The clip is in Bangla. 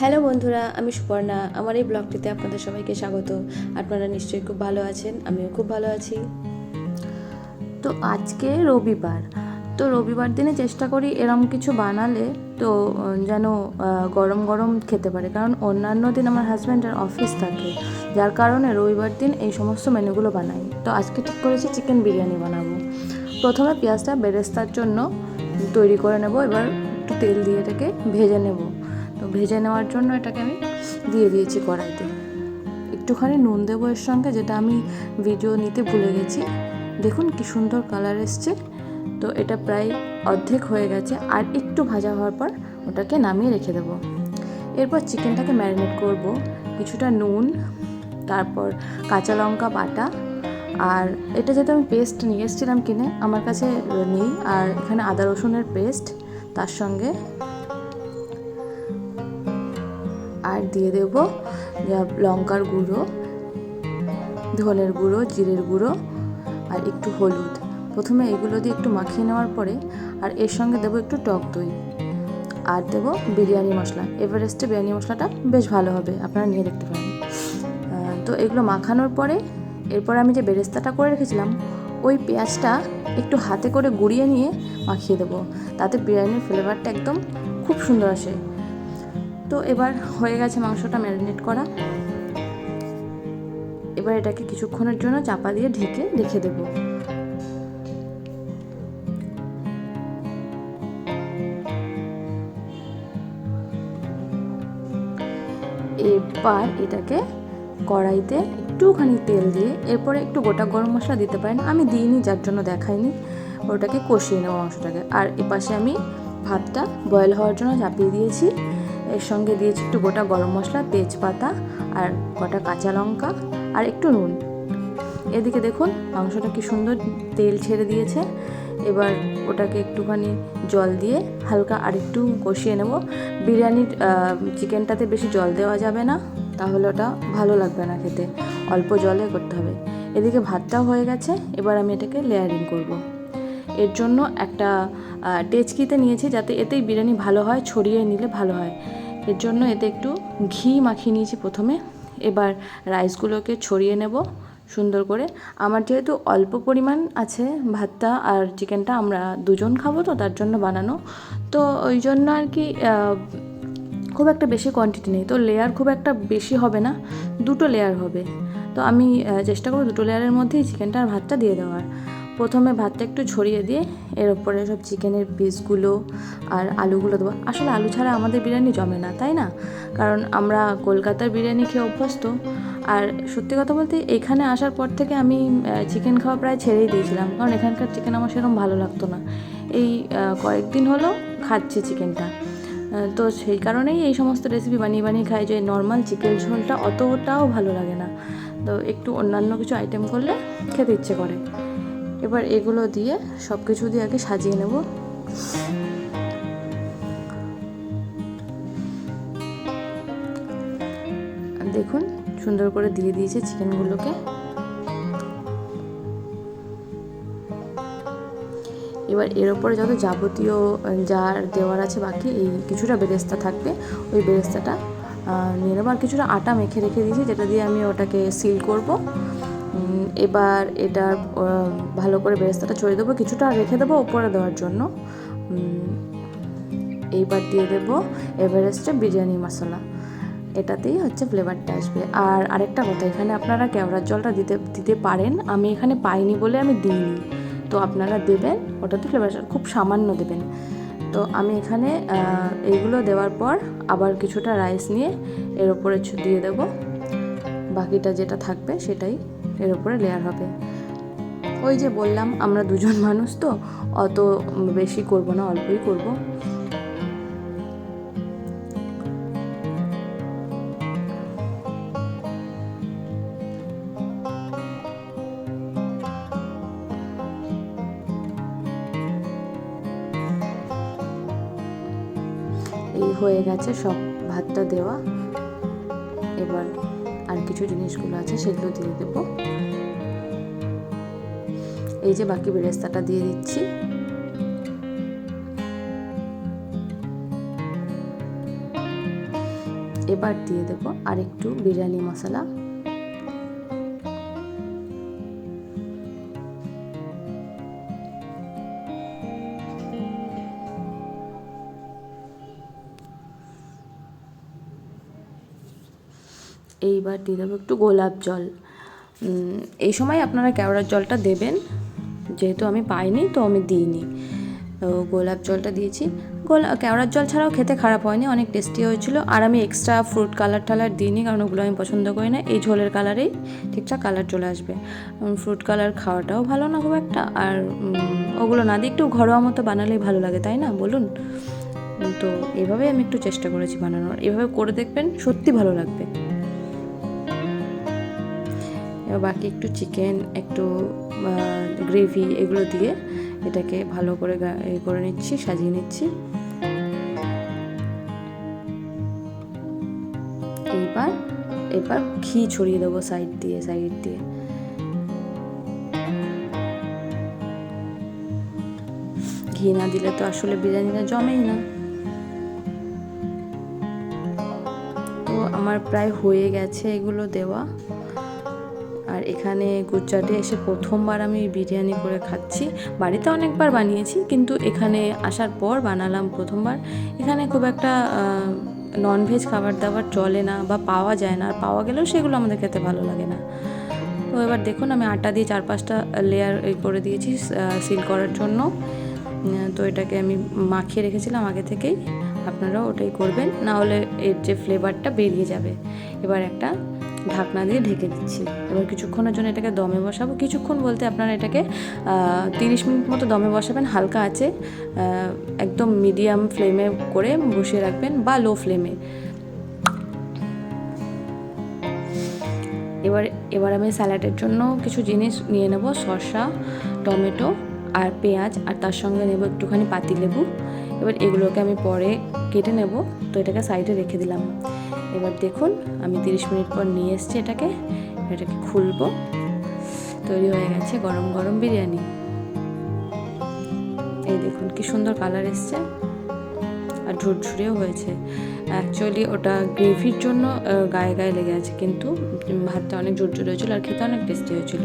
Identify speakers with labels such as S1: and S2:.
S1: হ্যালো বন্ধুরা, আমি সুপর্ণা। আমার এই ব্লগটিতে আপনাদের সবাইকে স্বাগত। আপনারা নিশ্চয়ই খুব ভালো আছেন, আমিও খুব ভালো আছি। তো আজকে রবিবার। তো রবিবার দিনে চেষ্টা করি এরম কিছু বানালে তো যেন গরম গরম খেতে পারে। কারণ অন্যান্য দিন আমার হাজব্যান্ডের অফিস থাকে। যার কারণে রবিবার দিন এই সমস্ত মেনুগুলো বানাই। তো আজকে ঠিক করেছি চিকেন বিরিয়ানি বানাবো। প্রথমে পেঁয়াজটা বেরেস্তার জন্য তৈরি করে নেব। এবার একটু তেল দিয়ে এটাকে ভেজে নেব। ভেজে নেওয়ার জন্য এটাকে আমি দিয়ে দিয়েছি কড়াইতে। একটুখানি নুন দেবো এর সঙ্গে, যেটা আমি ভিডিও নিতে ভুলে গেছি। দেখুন কি সুন্দর কালার এসছে। তো এটা প্রায় অর্ধেক হয়ে গেছে, আর একটু ভাজা হওয়ার পর ওটাকে নামিয়ে রেখে দেবো। এরপর চিকেনটাকে ম্যারিনেট করব। কিছুটা নুন, তারপর কাঁচা লঙ্কা বাটা, আর এটা যেহেতু আমি পেস্ট নিয়ে এসেছিলাম কিনে, আমার কাছে নেই, আর এখানে আদা রসুনের পেস্ট তার সঙ্গে দিয়ে দেবো। যা লঙ্কার গুঁড়ো, ধনের গুঁড়ো, জিরের গুঁড়ো আর একটু হলুদ। প্রথমে এগুলো দিয়ে একটু মাখিয়ে নেওয়ার পরে আর এর সঙ্গে দেবো একটু টক দই। আর দেবো বিরিয়ানি মশলা। এভারেস্টে বিরিয়ানি মশলাটা বেশ ভালো হবে, আপনারা নিয়ে দেখতে পারেন। তো এগুলো মাখানোর পরে এরপর আমি যে বেরেস্তাটা করে রেখেছিলাম, ওই পেঁয়াজটা একটু হাতে করে গুঁড়িয়ে নিয়ে মাখিয়ে দেবো। তাতে বিরিয়ানির ফ্লেভারটা একদম খুব সুন্দর আসে। তো এবার হয়ে গেছে মাংসটা ম্যারিনেট করা। এবার এটাকে কিছুক্ষণের জন্য চাপা দিয়ে ঢেকে রেখে দেব। এবার এটাকে কড়াইতে একটুখানি তেল দিয়ে, এরপরে একটু গোটা গরম মশলা দিতে পারেন। আমি দিইনি, যার জন্য দেখাইনি। ওটাকে কষিয়ে নেব মাংসটাকে। আর এপাশে আমি ভাতটা বয়েল হওয়ার জন্য চাপিয়ে দিয়েছি। এর সঙ্গে দিয়েছি একটু গোটা গরম মশলা, তেজপাতা আর গোটা কাঁচা লঙ্কা আর একটু নুন। এদিকে দেখুন, মাংসটা কি সুন্দর তেল ছেড়ে দিয়েছে। এবার ওটাকে একটুখানি জল দিয়ে হালকা আরেকটু কষিয়ে নেব। বিরিয়ানির চিকেনটাতে বেশি জল দেওয়া যাবে না, তাহলে ওটা ভালো লাগবে না খেতে। অল্প জলে করতে হবে। এদিকে ভাতটাও হয়ে গেছে, এবার আমি এটাকে লেয়ারিং করব। এর জন্য একটা টেচকিতে নিয়েছি যাতে এতেই বিরিয়ানি ভালো হয়, ছড়িয়ে নিলে ভালো হয়। এর জন্য এতে একটু ঘি মাখিয়ে নিয়েছি প্রথমে। এবার রাইসগুলোকে ছড়িয়ে নেব সুন্দর করে। আমার যেহেতু অল্প পরিমাণ আছে ভাতটা আর চিকেনটা আমরা দুজন খাব তো তার জন্য বানানো। তো ওই জন্য আর কি খুব একটা বেশি কোয়ান্টিটি নেই। তো লেয়ার খুব একটা বেশি হবে না, দুটো লেয়ার হবে। তো আমি চেষ্টা করব দুটো লেয়ারের মধ্যেই চিকেনটা আর ভাতটা দিয়ে দেওয়ার। প্রথমে ভাতটা একটু ছড়িয়ে দিয়ে এর উপরে সব চিকেনের পিসগুলো আর আলুগুলো দেবো। আসলে আলু ছাড়া আমাদের বিরিয়ানি জমে না, তাই না? কারণ আমরা কলকাতার বিরিয়ানি খেয়ে অভ্যস্ত। আর সত্যি কথা বলতে এখানে আসার পর থেকে আমি চিকেন খাওয়া প্রায় ছেড়েই দিয়েছিলাম। কারণ এখানকার চিকেন আমার সেরকম ভালো লাগতো না। এই কয়েকদিন হলো খাচ্ছি চিকেনটা তো সেই কারণেই এই সমস্ত রেসিপি বানিয়ে বানিয়ে খাই যে নর্মাল চিকেন ঝোলটা অতটাও ভালো লাগে না। তো একটু অন্যান্য কিছু আইটেম করলে খেতে ইচ্ছে করে। এবার এগুলো দিয়ে সব কিছু দিয়ে আগে সাজিয়ে নেব। দেখুন, সুন্দর করে দিয়ে দিয়েছে চিকেনগুলোকে। এবার এর ওপরে যত যাবতীয় যার দেওয়ার আছে বাকি, এই কিছুটা বেরেস্তা থাকবে। ওই বেরেস্তাটা নিয়ে নেব। আর কিছুটা আটা মেখে রেখে দিয়েছি, যেটা দিয়ে আমি ওটাকে সিল করব। এবার এটা ভালো করে বেরেস্তাটা ছড়িয়ে দেবো। কিছুটা রেখে দেবো ওপরে দেওয়ার জন্য। এইবার দিয়ে দেবো এভারেস্টে বিরিয়ানি মশলা। এটাতেই হচ্ছে ফ্লেভারটা আসবে। আর আরেকটা কথা, এখানে আপনারা কেওড়ার জলটা দিতে দিতে পারেন। আমি এখানে পাইনি বলে আমি দিইনি। তো আপনারা দেবেন, ওটাতে ফ্লেভার খুব সামান্য দেবেন। তো আমি এখানে এইগুলো দেওয়ার পর আবার কিছুটা রাইস নিয়ে এর ওপরে দিয়ে দেব। বাকিটা যেটা থাকবে সেটাই এর ওপরে লেয়ার হবে। ওই যে বললাম, আমরা দুজন মানুষ তো, অত বেশি করব না, অল্পই করব। এই হয়ে গেছে সব ভাতটা দেওয়া। এবার আর কিছু জিনিসগুলো আছে, সেগুলো দিয়ে দেবো। এই যে বাকি বেরেস্তাটা দিয়ে দিচ্ছি। এবার দিয়ে দেবো আরেকটু বিরিয়ানি মশলা। এইবার দিয়ে দেবো একটু গোলাপ জল। এই সময় আপনারা কেওড়ার জলটা দেবেন। যেহেতু আমি পাইনি, তো আমি দিইনি। তো গোলাপ জলটা দিয়েছি। গোলা, কেওড়ার জল ছাড়াও খেতে খারাপ হয়নি, অনেক টেস্টি হয়েছিল। আর আমি এক্সট্রা ফ্রুট কালার টালার দিইনি, কারণ ওগুলো আমি পছন্দ করি না। এই ঝোলের কালারেই ঠিকঠাক কালার চলে আসবে। ফ্রুট কালার খাওয়াটাও ভালো না খুব একটা। আর ওগুলো না দিয়ে একটু ঘরোয়া মতো বানালেই ভালো লাগে, তাই না? বলুন। তো এভাবেই আমি একটু চেষ্টা করেছি বানানোর। এভাবে করে দেখবেন সত্যি ভালো লাগবে। বাকি একটু চিকেন একটু গ্রেভি এগুলো দিয়ে এটাকে ভালো করে এ করে নিচ্ছি, সাজিয়ে নিচ্ছি। এইবার, এবার ঘি ছড়িয়ে দেবো সাইড দিয়ে সাইড দিয়ে। ঘি না দিলে তো আসলে বিরিয়ানিটা জমেই না। তো আমার প্রায় হয়ে গেছে এগুলো দেওয়া। এখানে গুজরাটে এসে প্রথমবার আমি বিরিয়ানি করে খাচ্ছি। বাড়িতে অনেকবার বানিয়েছি, কিন্তু এখানে আসার পর বানালাম প্রথমবার। এখানে খুব একটা ননভেজ খাবার দাবার চলে না বা পাওয়া যায় না। আর পাওয়া গেলেও সেগুলো আমাদের খেতে ভালো লাগে না। তো এবার দেখুন, আমি আটা দিয়ে চার পাঁচটা লেয়ার করে দিয়েছি সিল করার জন্য। তো এটাকে আমি মাখিয়ে রেখেছিলাম আগে থেকেই। আপনারাও ওটাই করবেন, না হলে এর যে ফ্লেভারটা বেরিয়ে যাবে। এবার একটা ঢাকনা দিয়ে ঢেকে দিচ্ছি। এবার কিছুক্ষণের জন্য এটাকে দমে বসাবো। কিছুক্ষণ বলতে আপনারা এটাকে তিরিশ মিনিট মতো দমে বসাবেন। হালকা আছে একদম মিডিয়াম ফ্লেমে করে বসিয়ে রাখবেন বা লো ফ্লেমে। এবার এবার আমি স্যালাডের জন্য কিছু জিনিস নিয়ে নেব। শসা, টমেটো আর পেঁয়াজ, আর তার সঙ্গে নেব একটুখানি পাতিলেবু। এবার এগুলোকে আমি পরে কেটে নেব। তো এটাকে সাইডে রেখে দিলাম। এবার দেখুন, আমি তিরিশ মিনিট পর নিয়ে এসেছি এটাকে এটাকে খুলবো। তৈরি হয়ে গেছে গরম গরম বিরিয়ানি। এই দেখুন কি সুন্দর কালার এসছে, আর ঝুরঝুরেও হয়েছে। অ্যাকচুয়ালি ওটা গ্রেভির জন্য গায়ে গায়ে লেগে আছে, কিন্তু ভাতটা অনেক ঝুরঝুরে হয়েছিল আর খেতে অনেক টেস্টি হয়েছিল।